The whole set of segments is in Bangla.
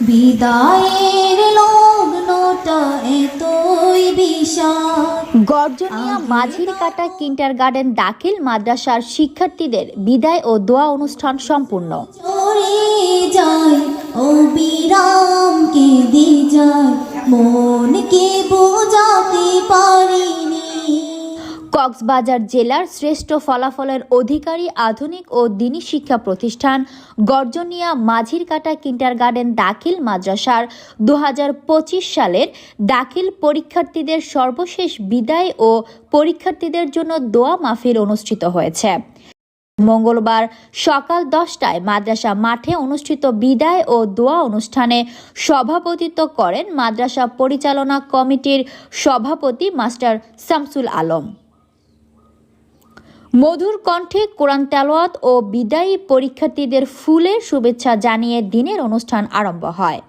বিদায়ের লগ্নটা এতই বিশাল। গর্জনিয়া মাঝির কাটা কিন্টার গার্ডেন দাখিল মাদ্রাসার শিক্ষার্থীদের বিদায় ও দোয়া অনুষ্ঠান সম্পূর্ণ। যায় ও বিরাম কেঁদে যায়। মনকে বোঝাতে পারিনি কক্সবাজার জেলার শ্রেষ্ঠ ফলাফলের অধিকারী আধুনিক ও দিনী শিক্ষা প্রতিষ্ঠান গর্জনিয়া মাঝির কাটা কিন্টার গার্ডেন দাখিল মাদ্রাসার দু হাজার পঁচিশ সালের দাখিল পরীক্ষার্থীদের সর্বশেষ বিদায় ও পরীক্ষার্থীদের জন্য দোয়া মাহফিল অনুষ্ঠিত হয়েছে। মঙ্গলবার সকাল দশটায় মাদ্রাসা মাঠে অনুষ্ঠিত বিদায় ও দোয়া অনুষ্ঠানে সভাপতিত্ব করেন মাদ্রাসা পরিচালনা কমিটির সভাপতি মাস্টার শামসুল আলম। মধুর কণ্ঠে কোরআন তেলোয়াত ও বিদায়ী পরীক্ষার্থীদের ফুলে শুভেচ্ছা জানিয়ে দিনের অনুষ্ঠান আরম্ভ হয়।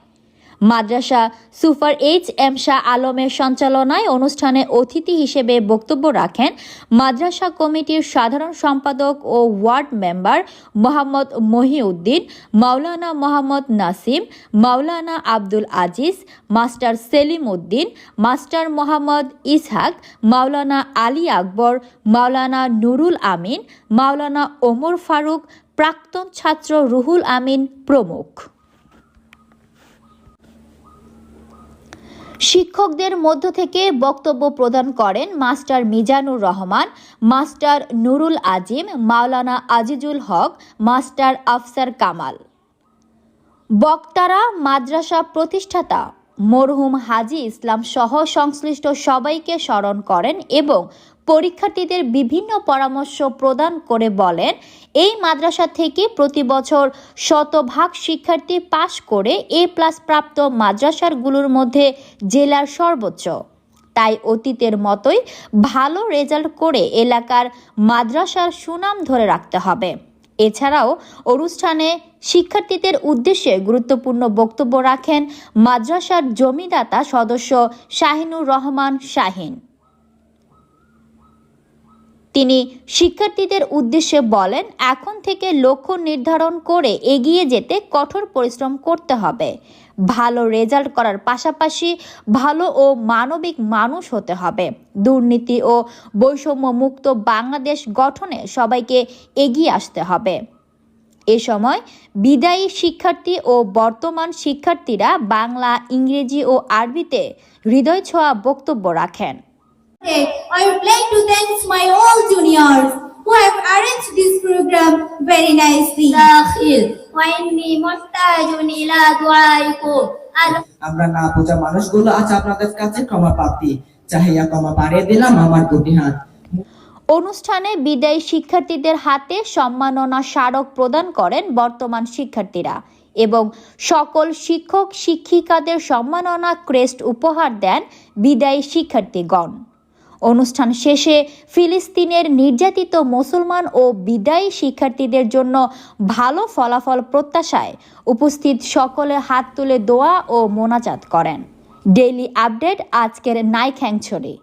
মাদ্রাসা সুপার এইচ এম শাহ আলমের সঞ্চালনায় অনুষ্ঠানে অতিথি হিসেবে বক্তব্য রাখেন মাদ্রাসা কমিটির সাধারণ সম্পাদক ও ওয়ার্ড মেম্বার মোহাম্মদ মহিউদ্দিন, মাওলানা মোহাম্মদ নাসিম, মাওলানা আব্দুল আজিজ, মাস্টার সেলিম উদ্দিন, মাস্টার মোহাম্মদ ইসহাক, মাওলানা আলী আকবর, মাওলানা নুরুল আমিন, মাওলানা ওমর ফারুক, প্রাক্তন ছাত্র রুহুল আমিন প্রমুখ। শিক্ষকদের মধ্য থেকে বক্তব্য প্রদান করেন মাস্টার মিজানুর রহমান, মাস্টার নুরুল আজিম, মাওলানা আজিজুল হক, মাস্টার আফসার কামাল। বক্তারা, মাদ্রাসা প্রতিষ্ঠাতা মরহুম হাজি ইসলাম সহ সংশ্লিষ্ট সবাইকে স্মরণ করেন এবং পরীক্ষার্থীদের বিভিন্ন পরামর্শ প্রদান করে বলেন এই মাদ্রাসা থেকে প্রতি বছর শতভাগ শিক্ষার্থী পাশ করে এ প্লাস প্রাপ্ত মাদ্রাসারগুলোর মধ্যে জেলার সর্বোচ্চ। তাই অতীতের মতোই ভালো রেজাল্ট করে এলাকার মাদ্রাসার সুনাম ধরে রাখতে হবে। এছাড়াও অনুষ্ঠানে শিক্ষার্থীদের উদ্দেশ্যে গুরুত্বপূর্ণ বক্তব্য রাখেন মাদ্রাসার জমিদাতা সদস্য শাহিনুর রহমান শাহিন। তিনি শিক্ষার্থীদের উদ্দেশ্যে বলেন, এখন থেকে লক্ষ্য নির্ধারণ করে এগিয়ে যেতে কঠোর পরিশ্রম করতে হবে। ভালো রেজাল্ট করার পাশাপাশি ভালো ও মানবিক মানুষ হতে হবে। দুর্নীতি ও বৈষম্য মুক্ত বাংলাদেশ গঠনে সবাইকে এগিয়ে আসতে হবে। এ সময় বিদায়ী শিক্ষার্থী ও বর্তমান শিক্ষার্থীরা বাংলা, ইংরেজি ও আরবিতে হৃদয় ছোঁয়া বক্তব্য রাখেন। I would like to thank my all juniors who have arranged this program very nicely. আমরা না বোঝা মানুষগুলো আজ আপনাদের কাছে ক্ষমা প্রার্থী চাহিয়া ক্ষমা বাড়িয়ে দিলাম আমার দুটি হাত। অনুষ্ঠানে বিদায়ী শিক্ষার্থীদের হাতে সম্মাননা স্মারক প্রদান করেন বর্তমান শিক্ষার্থীরা এবং সকল শিক্ষক শিক্ষিকাদের সম্মাননা ক্রেস্ট উপহার দেন বিদায়ী শিক্ষার্থীগণ। অনুষ্ঠান শেষে ফিলিস্তিনের নির্যাতিত মুসলমান ও বিদায়ী শিক্ষার্থীদের জন্য ভালো ফলাফল প্রত্যাশায় উপস্থিত সকলে হাত তুলে দোয়া ও মোনাজাত করেন। ডেইলি আপডেট, আজকের নাইখ্যাংছড়ি